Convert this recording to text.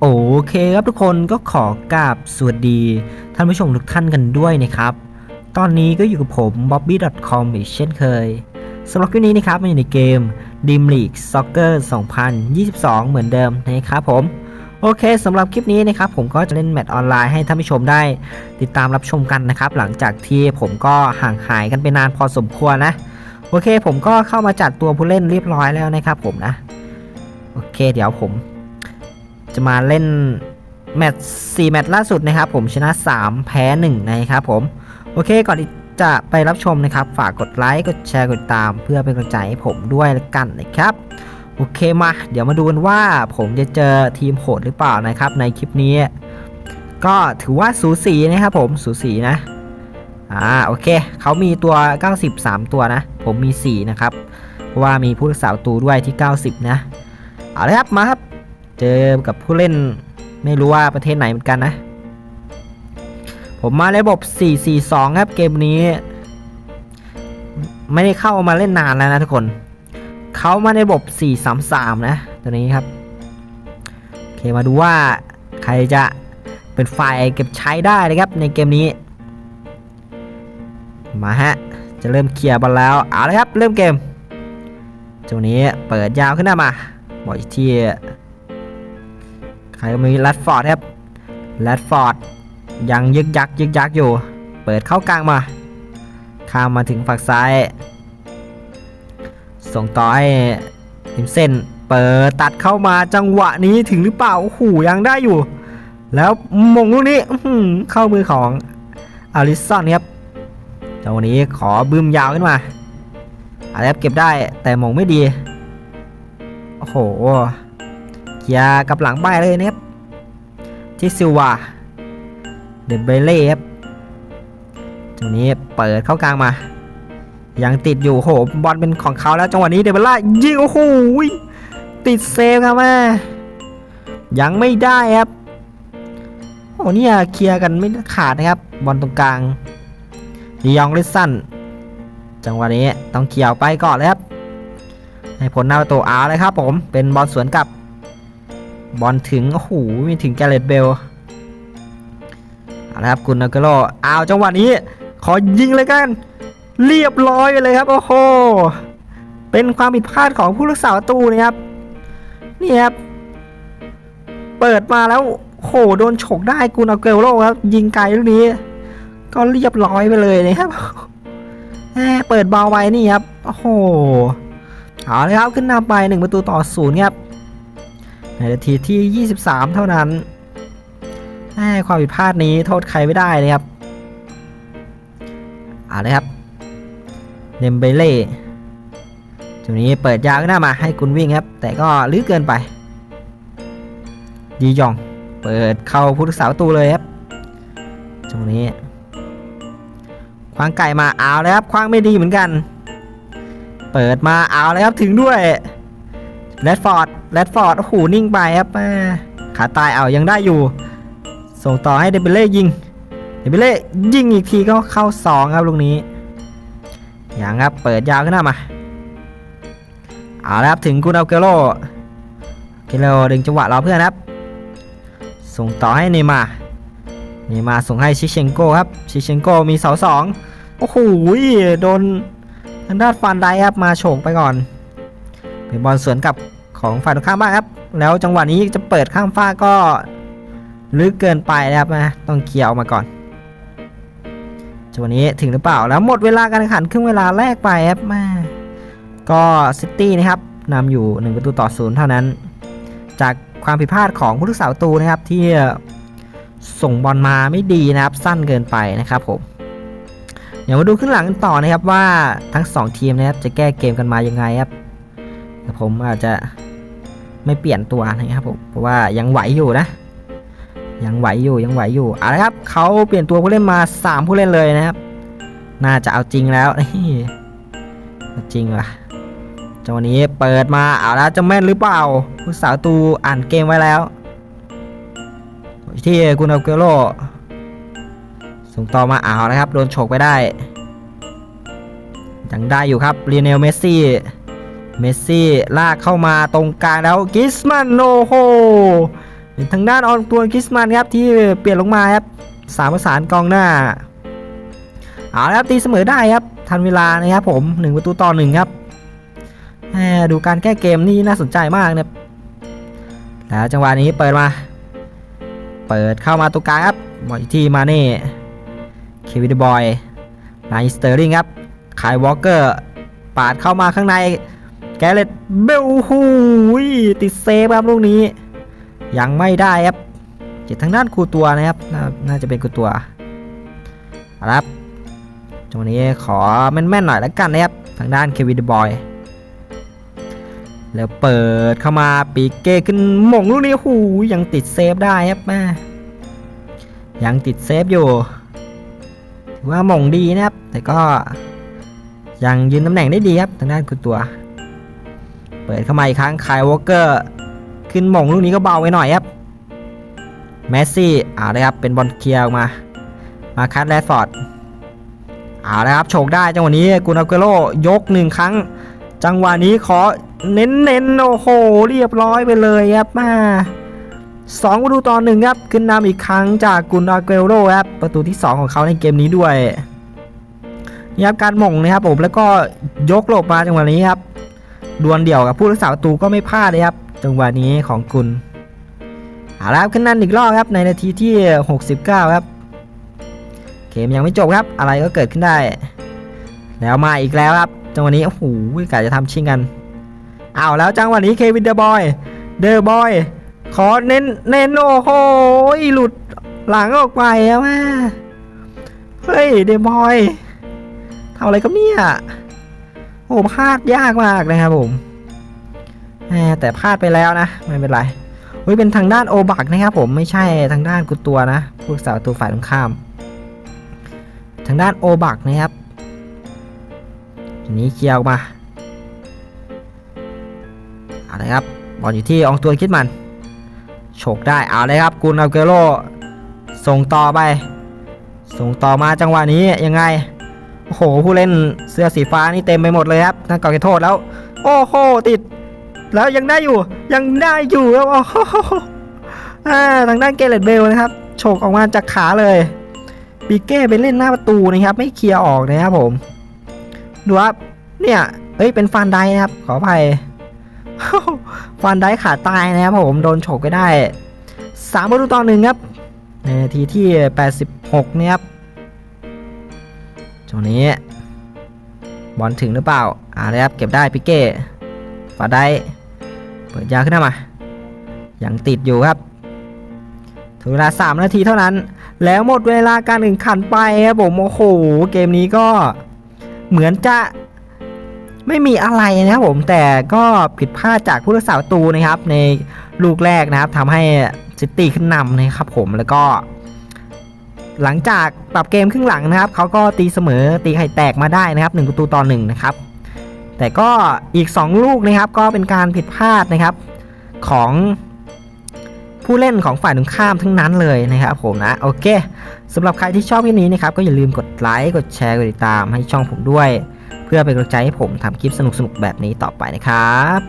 โอเคครับทุกคนก็ขอกราบสวัสดี ท่านผู้ชมทุกท่านกันด้วยนะครับ ตอนนี้ก็อยู่กับผม bobby.com อีกเช่นเคยสำหรับคลิปนี้นะครับมาอยู่ในเกม Dream League Soccer 2022 เหมือนเดิมนะครับผม โอเคสำหรับคลิปนี้นะครับผมก็จะเล่นแมตช์ออนไลน์ให้ท่านผู้ชมได้ ติดตามรับชมกันนะครับ หลังจากที่ผมก็ห่างหายกันไปนานพอสมควรนะ โอเค ผมก็เข้ามาจัดตัวผู้เล่นเรียบร้อยแล้วนะครับผมนะ โอเค เดี๋ยวผม จะมาเล่นแมตช์4แมตช์ล่าสุดนะครับ ผมชนะ 3 แพ้ 1 นะครับผม โอเคก่อนที่จะไปรับชมนะครับ ฝากกดไลค์กดแชร์กดติดตาม เพื่อเป็นกำลังใจให้ผมด้วยละกันนะครับ โอเคมา เดี๋ยวมาดูกันว่าผมจะเจอทีมโหดหรือเปล่านะครับ ในคลิปนี้ ก็ถือว่าสูสีนะครับผมสูสีนะอ่าโอเคเขามีตัว 93 ตัวนะ ผมมี 4 นะครับ เพราะว่ามีผู้รักษาประตูด้วยที่ 90 นะ เอาเลยครับมาครับ เจอกับผู้เล่นไม่รู้ว่าประเทศไหนเหมือนกันนะ ผมมาในระบบ 4-4-2 ครับเกมนี้ ไม่ได้เข้ามาเล่นนานแล้วนะทุกคน เขามาในระบบ 4-3-3 นะ ตัวนี้ครับ โอเคมาดูว่าใครจะเป็นฝ่ายเก็บใช้ได้นะครับในเกมนี้ มาฮะ จะเริ่มเคลียร์บอลแล้ว เอาเลยครับ เริ่มเกมจังนี้เปิดยาวขึ้นหน้ามาบอลอีกที่ ก็มีแรดฟอร์ดครับแรดฟอร์ดยังยึกยักยึกยักอยู่ เปิดเข้ากลางมาข้ามมาถึงฝั่งซ้าย ส่งต่อให้ทิมเส้น เปิดตัดเข้ามาจังหวะนี้ถึงหรือเปล่าโอ้โหยังได้อยู่ แล้วมงลูกนี้เข้ามือของอาริสันครับจังหวะนี้ขอบึ้มยาวขึ้นมาอาร์เก็บได้แต่มงไม่ดี โอ้โห ยร์กับหลังไปเลยนะครับที่ซิวาเดบเบเล่ครับจังหวะนี้เปิดเข้ากลางมา ยังติดอยู่โหบอลเป็นของเขาแล้วจังหวะนี้เดบเบล่ายิงโอ้โหติดเซฟครับแม่ยังไม่ได้ครับโอ้เนี่ยเคลียร์กันไม่ขาดนะครับ บอลตรงกลางดียองลิสันจังหวะนี้ต้องเคลียร์ออกไปก่อนเลยครับ ให้ผลหน้าประตูอาร์เลยครับผมเป็นบอลสวนกลับ บอลถึง โอ้โหมีถึงแกเรตเบลเอาละครับกุนนาเกโลเอาจังหวะนี้ ขอยิงเลยกัน เรียบร้อยไปเลยครับโอ้โหเป็นความผิดพลาดของผู้รักษาประตูนะครับนี่ครับ เปิดมาแล้วโอ้โหโดนฉกได้กุนาเกลโลครับ ยิงไกลลูกนี้ ก็เรียบร้อยไปเลยนะครับแหมเปิดเบาไปนี่ครับ โอ้โหเอาเลยครับขึ้นนำไปหนึ่งประตูต่อศูนย์ครับ ในนาทีที่ 23 เท่านั้นความผิดพลาดนี้โทษใครไม่ได้เลยครับเอาเลยครับเดมเบเล่จุดนี้เปิดยาวขึ้นหน้ามาให้คุณวิ่งครับ แต่ก็ลึกเกินไปดียอง เปิดเข้าผู้รักษาประตูเลยครับตรงนี้ ควางไก่มาเอาเลยครับ ควางไม่ดีเหมือนกัน เปิดมาเอาเลยครับถึงด้วยแรดฟอร์ด แรดฟอร์ดโอ้โหนิ่งไปครับแม่ขาตายเอายังได้อยู่ ส่งต่อให้เดบิเล่ยิงเดบิเล่ยิงอีกทีก็เข้าสองครับลูกนี้อย่างครับเปิดยาวขึ้นหน้ามาเอาแล้วครับถึงกุนเอาเกโลเกโลดึงจังหวะเรอเพื่อนครับ ส่งต่อให้เนมาเนมาส่งให้ชิเชนโกครับชิเชนโกมีเสาสองโอ้โหโดนทางด้านฟันไดครับมาโฉกไปก่อนเป็นบอลสวนกลับ ของฝ่ายตรงข้ามบ้างครับ แล้วจังหวะนี้จะเปิดข้างฟ้าก็ลึกเกินไปนะครับนะต้องเคลียร์ออกมาก่อนจังหวะนี้ถึงหรือเปล่าแล้วหมดเวลาการแข่งขันครึ่งเวลาแรกไปครับมาก็ซิตี้นะครับนำอยู่ 1 ประตูต่อศูนย์เท่านั้น จากความผิดพลาดของผู้รักษาประตูนะครับที่ส่งบอลมาไม่ดีนะครับสั้นเกินไปนะครับผมเดี๋ยวมาดูขึ้นหลังกันต่อนะครับว่าทั้ง 2 ทีมนะครับจะแก้เกมกันมายังไงครับผมอาจจะ ไม่เปลี่ยนตัวนะครับผมเพราะว่ายังไหวอยู่นะ ยังไหวอยู่ยังไหวอยู่เอาละครับเขาเปลี่ยนตัวผู้เล่นมา 3 ผู้เล่นเลยนะครับ น่าจะเอาจริงแล้วเอาจริงว่ะจังหวะนี้เปิดมาเอาแล้วจะแม่นหรือเปล่าผู้สาวตูอ่านเกมไว้แล้วที่กุนเอาเกโลส่งต่อมาเอานะครับ โดนโฉกไปได้ยังได้อยู่ครับเรียเนลเมสซี่ เมสซี่ลากเข้ามาตรงกลางแล้วกิสมันโนโฮเป็นทางด้านอองตัวคริสมันครับที่เปลี่ยนลงมาครับสามประสานกองหน้าเอาละครับตีเสมอได้ครับ ทันเวลานะครับผมหนึ่งประตูต่อหนึ่งครับแหมดูการแก้เกมนี่น่าสนใจมากนะครับแล้วจังหวะนี้เปิดมา เปิดเข้ามาตัวกลางครับบอลอีกทีมาเน่เควินบอยนายสเตอร์ลิงครับคายวอลเกอร์ปาดเข้ามาข้างใน แกเลตเบลหูยติดเซฟครับลูกนี้ ยังไม่ได้ครับเจ็ดทางด้านครูตัวนะครับนน่าจะเป็นครูตัวเอาละครับจังหวะนี้ขอแม่นๆหน่อยแล้วกันนะครับทางด้านเควินเดบอยแล้วเปิดเข้ามาปีเก้ขึ้นมงลูกนี้หูยังติดเซฟได้ครับแม่ยังติดเซฟอยู่ถือว่ามงดีนะครับ แต่ก็ยังยืนตำแหน่งได้ดีครับทางด้านครูตัว เปิดเข้ามาอีกครั้งคายวอลเกอร์ขึ้นหม่งลูกนี้ก็เบาไปหน่อยครับแมสซี่เอาเลยครับเป็นบอลเคลียร์ออกมา มาคัตแรดฟอร์ดเอาเลยครับโฉกได้จังหวะนี้กุนอาเกโรยกหนึ่งครั้ง จังหวะนี้ขอเน้นเน้นๆโอ้โหเรียบร้อยไปเลยครับมาสองประตูต่อหนึ่งครับขึ้นนำอีกครั้งจากกุนอาเกโรครับประตูที่ 2 ของเขาในเกมนี้ด้วยนี่ครับการหม่งนะครับผมแล้วก็ยกหลบมาจังหวะนี้ครับ ดวลเดี่ยวกับผู้รักษาประตูก็ไม่พลาดเลยครับจังหวะนี้ของกุลเอาละครับขึ้นนั่นอีกรอบครับในนาทีที่ 69 ครับเกมยังไม่จบครับ อะไรก็เกิดขึ้นได้ แล้วมาอีกแล้วครับ จังหวะนี้โอ้โหกะจะทำชิงกันเอาแล้วจังหวะนี้เควินเดอร์บอยเดอร์บอยขอเน้นเน้นโอ้โหหลุดหลังออกไปแล้วแม่เฮ้ยเดอร์บอยทำอะไรกับเนี่ย โอ้พลาดยากมากนะครับผมแต่พลาดไปแล้วนะ ไม่เป็นไรเฮ้ยเป็นทางด้านโอบักนะครับผมไม่ใช่ทางด้านกุตัวนะผู้รักษาประตูฝ่ายตรงข้าม ทางด้านโอบักนะครับทีนี้เคลียร์ออกมาเอาเลยครับบอลอยู่ที่อองตัวคิดมันโฉกได้เอาเลยครับกุนอาเกโรส่งต่อไป ส่งต่อมาจังหวะนี้ยังไง โอ้โหผู้เล่นเสื้อสีฟ้านี่เต็มไปหมดเลยครับนั่นก่อเขตโทษแล้ว โอ้โหติด แล้วยังได้อยู่ ยังได้อยู่ครับโอ้โหทางด้านเกเรตเบลนะครับโฉกออกมาจากขาเลยปีเก้ไปเล่นหน้าประตูนะครับ ไม่เคลียร์ออกนะครับผม ดูครับเนี่ยเอ้ยเป็นฟานไดนะครับ ขออภัยฟานไดขาตายนะครับผมโดนโฉกไปได้สามประตูต่อหนึ่งครับในนาทีที่ 86 เนี่ยครับ ตรงนี้ บอลถึงหรือเปล่าอ่าเลยครับ เก็บได้ปิเก้ฝาได้ เปิดยาขึ้นมา ยังติดอยู่ครับถึงเวลา 3 นาทีเท่านั้น แล้วหมดเวลาการแข่งขันไปครับผมโอ้โหเกมนี้ก็เหมือนจะไม่มีอะไรนะครับผมแต่ก็ผิดพลาดจากผู้รักษาประตูนะครับ ในลูกแรกนะครับทำให้ซิตี้ขึ้นนำนะครับผมแล้วก็ หลังจากปรับเกมครึ่งหลังนะครับเขาก็ตีเสมอตีไข่แตกมาได้นะครับ1ประตูต่อ1นะครับแต่ก็อีก 2 ลูกนะครับก็เป็นการผิดพลาดนะครับของผู้เล่นของฝ่ายตรงข้ามทั้งนั้นเลยนะครับผมนะโอเคสำหรับใครที่ชอบคลิปนี้นะครับก็อย่าลืมกดไลค์กดแชร์กดติดตามให้ช่องผมด้วย เพื่อเป็นกำลังใจให้ผมทำคลิปสนุกๆแบบนี้ต่อไปนะครับ